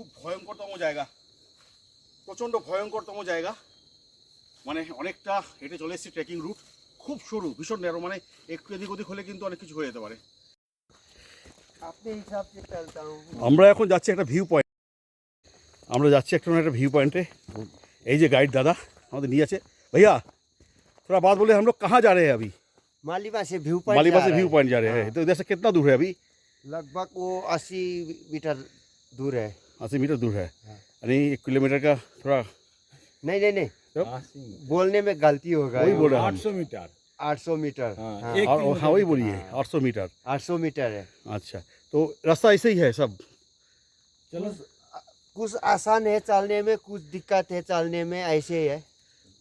খুব ভয়ঙ্করতম জায়গা প্রচণ্ড ভয়ঙ্করতম জায়গা মানে অনেকটা হেঁটে চলে এসেছি ট্রেকিং রুট খুব সরু ভীষণ ন্যারো মানে একটু এদিক ওদিক হলে কিন্তু অনেক কিছু হয়ে যেতে পারে अपने हिसाब से चलता हूँ আমরা এখন যাচ্ছি একটা ভিউ পয়েন্ট আমরা যাচ্ছি একটা একটা ভিউ पॉइंटे এই যে গাইড দাদা আমাদের নিয়ে আছে भैया थोड़ा बात बोले हम लोग कहाँ जा रहे हैं अभी मालीबा से व्यू पॉइंट मालीबा जा से रहा व्यू है। पॉइंट जा रहे हैं हाँ। तो इधर से कितना दूर है अभी लगभग वो अस्सी मीटर दूर है अस्सी मीटर दूर है हाँ। यानी एक किलोमीटर का थोड़ा नहीं नहीं नहीं बोलने में गलती होगा वही बोल रहे हैं हम। आठ सौ मीटर आठ सौ मीटर हाँ, हाँ, एक और किलोमीटर हाँ वही की- बोलिए हाँ। आठ सौ मीटर आठ सौ मीटर है अच्छा तो रास्ता ऐसे ही है सब चलो कुछ कुछ आसान है चलने में कुछ दिक्कत है चलने में ऐसे ही है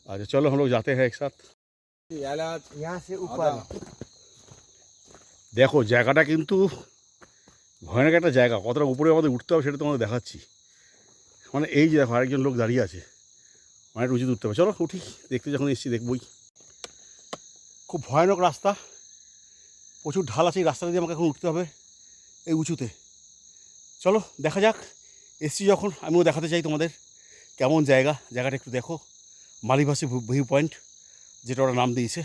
अच्छा चलो हम लोग जाते हैं एक साथ এলাচ यहाँ से ऊपर দেখো জায়গাটা কিন্তু ভয়ানক একটা জায়গা, কতটা উপরে আমাদের উঠতে হবে সেটা তোমাদের দেখাচ্ছি। মানে এই যে দেখো আরেকজন লোক দাঁড়িয়ে আছে। অনেক উঁচুতে উঠতে হবে। চলো উঠি, দেখতে যখন এসেছি দেখবই। খুব ভয়ানক রাস্তা। প্রচুর ঢাল আছে এই রাস্তাটা দিয়ে আমাকে এখন উঠতে হবে এই উঁচুতে। চলো, দেখা যাক। এসছি যখন, আমিও দেখাতে চাই তোমাদের কেমন জায়গা। জায়গাটা একটু দেখো। মালিভাসি ভিউ পয়েন্ট, যেটা ওরা নাম দিয়েছে।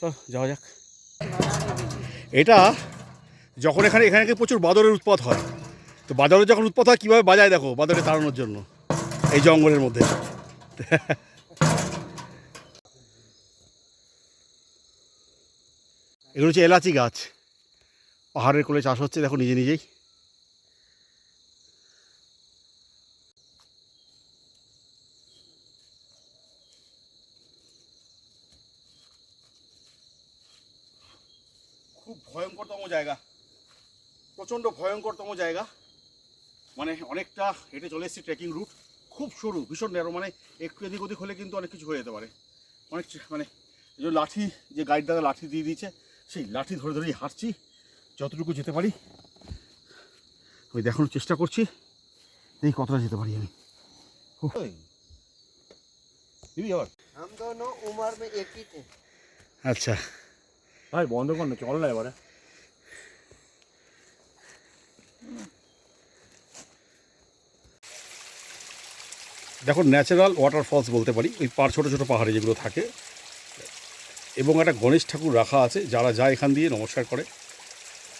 চল, যাওয়া যাক। এটা যখন এখানে এখানে প্রচুর বাদরের উৎপাত হয়। তো বাদরের যখন উৎপাত হয়, কীভাবে বাজায় দেখো, বাদরে তাড়ানোর জন্য, এই জঙ্গলের মধ্যে। এগুলো হচ্ছে এলাচি গাছ। পাহাড়ের কোলে চাষ হচ্ছে, দেখো নিজে নিজেই। খুব ভয়ঙ্করতম জায়গা। প্রচণ্ড ভয়ঙ্করতম জায়গা। মানে অনেকটা হেঁটে চলে এসেছি ট্রেকিং রুট খুব সরু ভীষণ নেরো মানে একটু এদিক ওদিক হলে কিন্তু অনেক কিছু হয়ে যেতে পারে। অনেক মানে যে লাঠি যে গাইড দাদা লাঠি দিয়ে দিয়েছে সেই লাঠি ধরে ধরেই হাঁটছি। যতটুকু যেতে পারি আমি দেখানোর চেষ্টা করছি। এই কতটা যেতে পারি আমি? আচ্ছা। ভাই বন্ধ কর না চল না এবারে। দেখো ন্যাচারাল ওয়াটারফলস বলতে পারি। ওই পার ছোটো ছোটো পাহাড়ে যেগুলো থাকে। এবং একটা গণেশ ঠাকুর রাখা আছে যারা যায় এখান দিয়ে নমস্কার করে।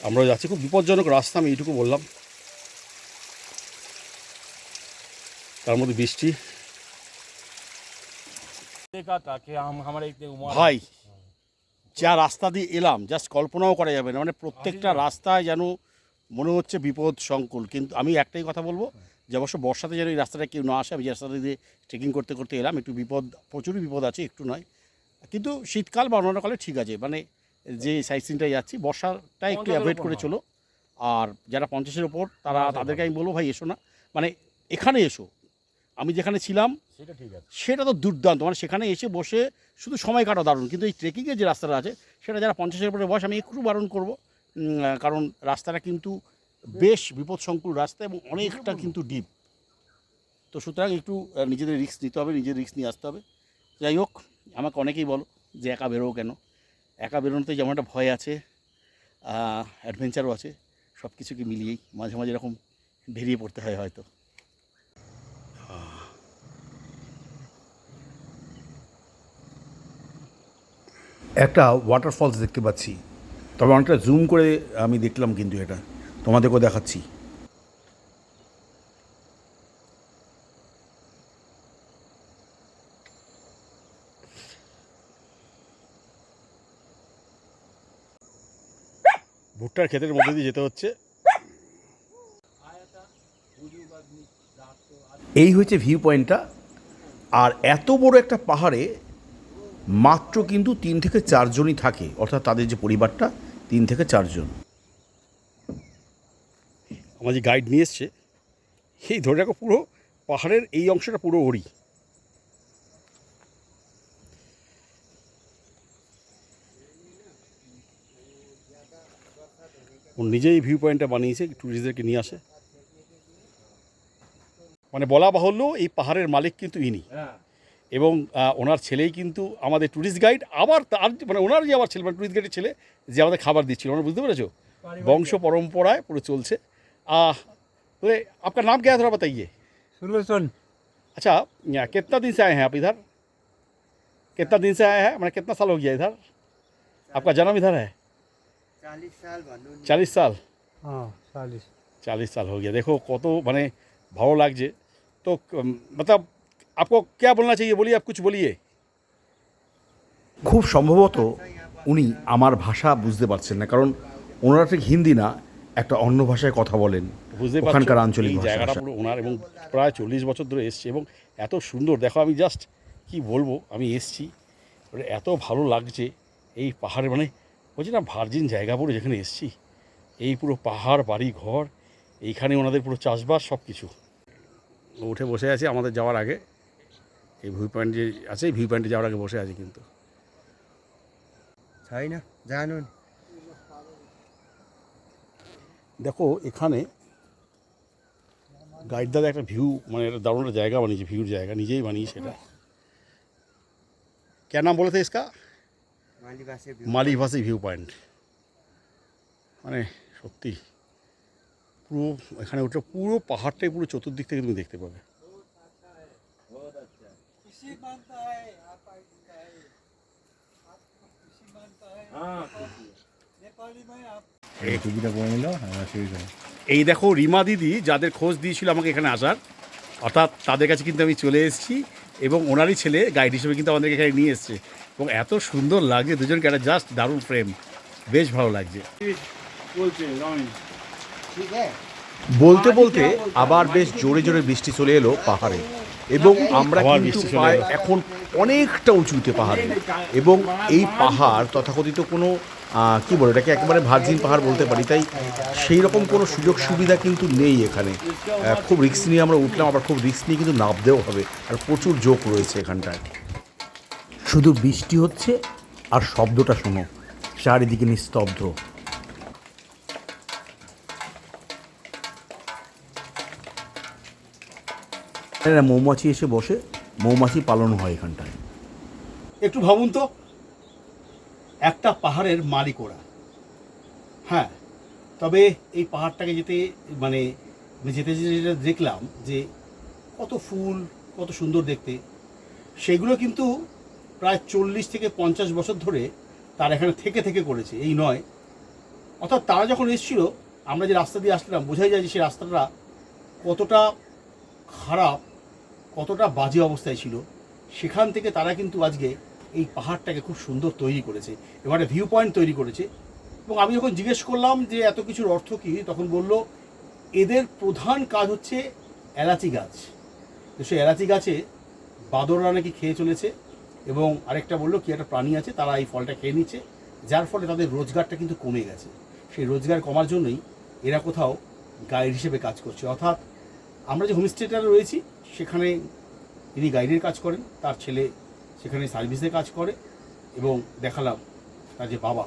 আমরা যাচ্ছি। খুব বিপজ্জনক রাস্তা আমি এইটুকু বললাম। তার মধ্যে বৃষ্টি। ভাই যা রাস্তা দিয়ে এলাম জাস্ট কল্পনাও করা যাবে না। মানে প্রত্যেকটা রাস্তায় যেন মনে হচ্ছে বিপদ সংকুল। কিন্তু আমি একটাই কথা বলব যে অবশ্য বর্ষাতে যেন এই রাস্তাটা কেউ না আসে আমি যে রাস্তাটা দিয়ে ট্রেকিং করতে করতে এলাম একটু বিপদ প্রচুরই বিপদ আছে একটু নয়। কিন্তু শীতকাল বা অন্যান্য কালে ঠিক আছে মানে যে সাইড সিনটায় যাচ্ছি বর্ষাটা একটু অ্যাভয়েড করে চলো। আর যারা পঞ্চাশের ওপর তারা তাদেরকে আমি বলব ভাই এসো না। মানে এখানে এসো। আমি যেখানে ছিলাম সেটা সেটা তো দুর্দান্ত। মানে সেখানে এসে বসে শুধু সময় কাটা দারুণ। কিন্তু এই ট্রেকিংয়ের যে রাস্তাটা আছে সেটা যারা পঞ্চাশের উপরে বয়স আমি একটু বারণ করব। কারণ রাস্তাটা কিন্তু বেশ বিপদসংকুল রাস্তা এবং অনেকটা কিন্তু ডিপ। তো সুতরাং একটু নিজেদের রিস্ক নিতে হবে নিজের রিস্ক নিয়ে আসতে হবে। যাই হোক আমাকে অনেকেই বলো যে একা বেরো কেন? একা বেরোনোতে যেমন একটা ভয় আছে অ্যাডভেঞ্চারও আছে সব কিছুকে মিলিয়েই মাঝে মাঝে এরকম বেরিয়ে পড়তে হয় হয়তো। একটা ওয়াটারফলস দেখতে পাচ্ছি। তবে অনেকটা জুম করে আমি দেখলাম কিন্তু এটা। তোমাদেরকেও দেখাচ্ছি। ভুট্টার ক্ষেতের মধ্যে দিয়ে যেতে হচ্ছে। এই হয়েছে ভিউ পয়েন্টটা আর এত বড় একটা পাহাড়ে মাত্র কিন্তু তিন থেকে চারজনই থাকে। অর্থাৎ তাদের যে পরিবারটা, তিন থেকে চারজন। আমার যে গাইড নিয়ে এসছে। এই ধরে রাখো পুরো পাহাড়ের এই অংশটা পুরো ওরই। ও নিজেই ভিউ পয়েন্টটা বানিয়েছে ট্যুরিস্টদেরকে নিয়ে আসে। মানে বলা বাহুল্য এই পাহাড়ের মালিক কিন্তু ইনি। হ্যাঁ। এবং ওনার ছেলেই কিন্তু আমাদের ট্যুরিস্ট গাইড আবার তার মানে ওনার যে আবার ছেলে মানে ট্যুরিস্ট গাইডের ছেলে যে আমাদের খাবার দিচ্ছিল ওনারা বুঝতে পেরেছ? বংশ পরম্পরায় পুরো চলছে। बोले आपका नाम क्या है थोड़ा बताइए सुलोचन अच्छा यहाँ कितना दिन से आए हैं आप इधर कितना दिन से आए हैं मैंने कितना साल हो गया इधर आपका जन्म इधर है चालीस साल भन्नु नि। चालीस साल हाँ चालीस चालीस साल हो गया देखो কত মানে ভালো লাগছে তো উম, मतलब आपको क्या बोलना चाहिए बोलिए आप कुछ बोलिए খুব সম্ভবত উনি আমার ভাষা বুঝতে পারছেন না কারণ ওনারা ঠিক হিন্দি না একটা অন্য ভাষায় কথা বলেন। ওখানকার আঞ্চলিক জায়গাটা পুরো ওনার এবং প্রায় চল্লিশ বছর ধরে এসছে এবং এত সুন্দর। দেখো আমি জাস্ট কি বলব? আমি এসছি এত ভালো লাগছে এই পাহাড়ে। মানে বলছি না ভার্জিন জায়গা পুরো যেখানে এসছি এই পুরো পাহাড় বাড়ি ঘর এইখানে ওনাদের পুরো চাষবাস সব কিছু উঠে বসে আছে আমাদের যাওয়ার আগে। এই ভিউ পয়েন্ট যে আছে ভিউ পয়েন্টে যাওয়ার আগে বসে আছে কিন্তু। তাই না? জানুন। দেখো এখানে গাইড দাদা একটা ভিউ মানে একটা দারুণ একটা জায়গা বানিয়েছে ভিউর জায়গা নিজেই বানিয়েছে সেটা क्या नाम बोले थे इसका मालीबासे মালিভাসি ভিউ পয়েন্ট মানে সত্যি পুরো এখানে উঠে পুরো পাহাড়টাই পুরো চতুর্দিক থেকে তুমি দেখতে পাবে এই টুপিটা পরে নিল হ্যাঁ সেই জন্য এই দেখো রিমা দিদি যাদের খোঁজ দিয়েছিল আমাকে এখানে আসার অর্থাৎ তাদের কাছে কিন্তু আমি চলে এসেছি এবং ওনারই ছেলে গাইড হিসেবে কিন্তু আমাদেরকে এখানে নিয়ে এসছে। এবং এত সুন্দর লাগছে দুজনকে একটা জাস্ট দারুণ প্রেম বেশ ভালো লাগছে। বলতে বলতে আবার বেশ জোরে জোরে বৃষ্টি চলে এলো পাহাড়ে। এবং আমরা কিন্তু এখন অনেকটা উঁচুতে পাহাড়ে। এবং এই পাহাড় তথাকথিত কোনো কি বলে, এটাকে একেবারে ভার্জিন পাহাড় বলতে পারি, তাই সেই রকম কোনো সুযোগ সুবিধা কিন্তু নেই এখানে। খুব রিস্ক নিয়ে আমরা উঠলাম, আবার খুব রিস্ক নিয়ে কিন্তু নামতেও হবে, আর প্রচুর জোক রয়েছে এখানটায়। শুধু বৃষ্টি হচ্ছে, আর শব্দটা শোনো, চারিদিকে নিস্তব্ধ। মৌমাছি এসে বসে, মৌমাছি পালন হয় এখানটায়। একটু ভাবুন তো একটা পাহাড়ের মালিক ওরা। হ্যাঁ তবে এই পাহাড়টাকে যেতে মানে যেতে যেতে দেখলাম যে কত ফুল, কত সুন্দর দেখতে। সেগুলো কিন্তু প্রায় চল্লিশ থেকে পঞ্চাশ বছর ধরে তার এখানে থেকে থেকে করেছে, এই নয়। অর্থাৎ তারা যখন এসেছিল, আমরা যে রাস্তা দিয়ে আসলাম, বোঝাই যায় যে সেই রাস্তাটা কতটা খারাপ, কতটা বাজে অবস্থায় ছিল। সেখান থেকে তারা কিন্তু আজকে এই পাহাড়টাকে খুব সুন্দর তৈরি করেছে, এবারে ভিউ পয়েন্ট তৈরি করেছে। এবং আমি যখন জিজ্ঞেস করলাম যে এত কিছুর অর্থ কী, তখন বলল, এদের প্রধান কাজ হচ্ছে এলাচি গাছ। তো সেই এলাচি গাছে বাদররা নাকি খেয়ে চলেছে, এবং আরেকটা বলল, কি একটা প্রাণী আছে, তারা এই ফলটা খেয়ে নিচ্ছে, যার ফলে তাদের রোজগারটা কিন্তু কমে গেছে। সেই রোজগার কমার জন্যই এরা কোথাও গাইড হিসেবে কাজ করছে। অর্থাৎ আমরা যে হোমস্টেটা রয়েছি, সেখানে তিনি গাইডের কাজ করেন, তার ছেলে সেখানে সার্ভিসে কাজ করে এবং দেখালাম তার যে বাবা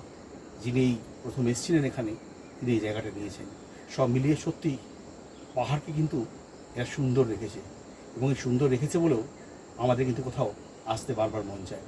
যিনি এই প্রথম এসেছিলেন এখানে, তিনি এই জায়গাটা নিয়েছেন। সব মিলিয়ে সত্যি পাহাড়কে কিন্তু এরা সুন্দর রেখেছে এবং এই সুন্দর রেখেছে বলেও আমাদের কিন্তু কোথাও আসতে বারবার মন চায়।